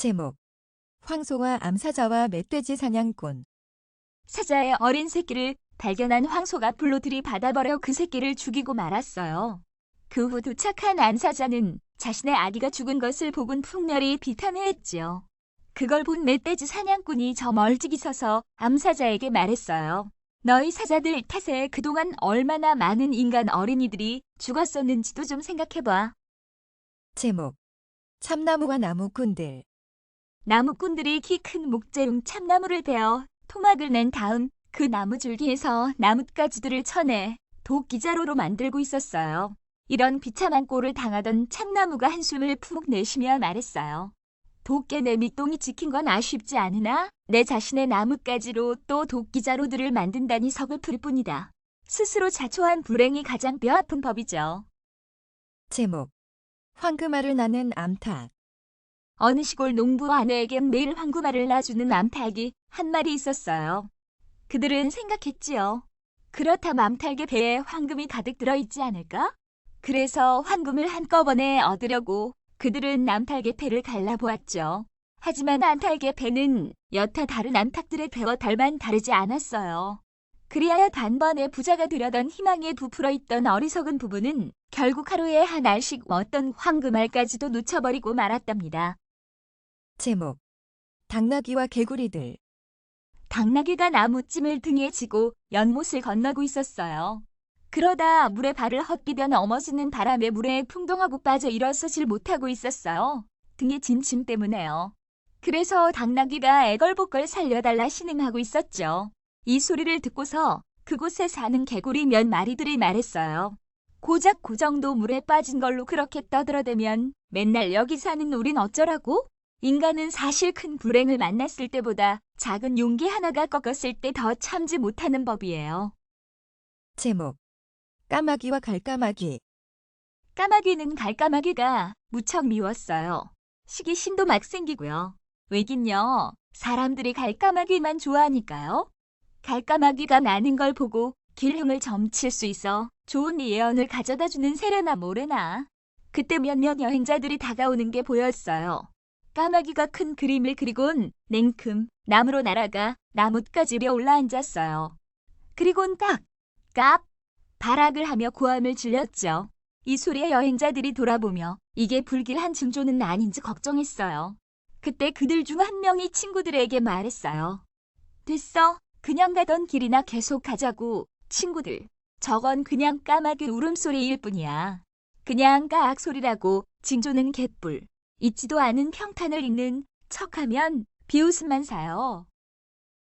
제목 황소와 암사자와 멧돼지 사냥꾼 사자의 어린 새끼를 발견한 황소가 불로 들이받아버려 그 새끼를 죽이고 말았어요. 그 후 도착한 암사자는 자신의 아기가 죽은 것을 보곤 풍멸이 비탄해했지요. 그걸 본 멧돼지 사냥꾼이 저 멀찍이 서서 암사자에게 말했어요. 너희 사자들 탓에 그동안 얼마나 많은 인간 어린이들이 죽었었는지도 좀 생각해봐. 제목 참나무와 나무꾼들 나무꾼들이 키 큰 목재용 참나무를 베어 토막을 낸 다음 그 나무 줄기에서 나뭇가지들을 쳐내 도끼자루로 만들고 있었어요. 이런 비참한 꼴을 당하던 참나무가 한숨을 푹 내쉬며 말했어요. 도깨 내 밑동이 지킨 건 아쉽지 않으나 내 자신의 나뭇가지로 또 도끼자루들을 만든다니 서글플 뿐이다. 스스로 자초한 불행이 가장 뼈아픈 법이죠. 제목 황금알을 나는 암탉 어느 시골 농부 아내에겐 매일 황금알을 놔주는 암탉이 한 마리 있었어요. 그들은 생각했지요. 그렇다면 암탉의 배에 황금이 가득 들어있지 않을까? 그래서 황금을 한꺼번에 얻으려고 그들은 암탉의 배를 갈라보았죠. 하지만 암탉의 배는 여타 다른 암탉들의 배와 별반 다르지 않았어요. 그리하여 단번에 부자가 되려던 희망에 부풀어 있던 어리석은 부부는 결국 하루에 한 알씩 어떤 황금알까지도 놓쳐버리고 말았답니다. 제목 당나귀와 개구리들 당나귀가 나무찜을 등에 지고 연못을 건너고 있었어요. 그러다 물에 발을 헛디뎌 넘어지는 바람에 물에 풍덩하고 빠져 일어서질 못하고 있었어요. 등에 진짐 때문에요. 그래서 당나귀가 애걸복걸 살려달라 신음하고 있었죠. 이 소리를 듣고서 그곳에 사는 개구리 몇 마리들이 말했어요. 고작 그 정도 물에 빠진 걸로 그렇게 떠들어대면 맨날 여기 사는 우린 어쩌라고? 인간은 사실 큰 불행을 만났을 때보다 작은 용기 하나가 꺾었을 때 더 참지 못하는 법이에요. 제목 까마귀와 갈까마귀 까마귀는 갈까마귀가 무척 미웠어요. 시기심도 막 생기고요. 왜긴요. 사람들이 갈까마귀만 좋아하니까요. 갈까마귀가 나는 걸 보고 길흉을 점칠 수 있어 좋은 예언을 가져다 주는 세레나 모레나. 그때 몇몇 여행자들이 다가오는 게 보였어요. 까마귀가 큰 그림을 그리곤 냉큼 나무로 날아가 나뭇가지 위에 올라앉았어요. 그리곤 딱, 깝, 발악을 하며 고함을 질렸죠. 이 소리에 여행자들이 돌아보며 이게 불길한 징조는 아닌지 걱정했어요. 그때 그들 중 한 명이 친구들에게 말했어요. 됐어. 그냥 가던 길이나 계속 가자고. 친구들. 저건 그냥 까마귀 울음소리일 뿐이야. 그냥 까악 소리라고 징조는 개뿔. 잊지도 않은 평탄을 읽는 척하면 비웃음만 사요.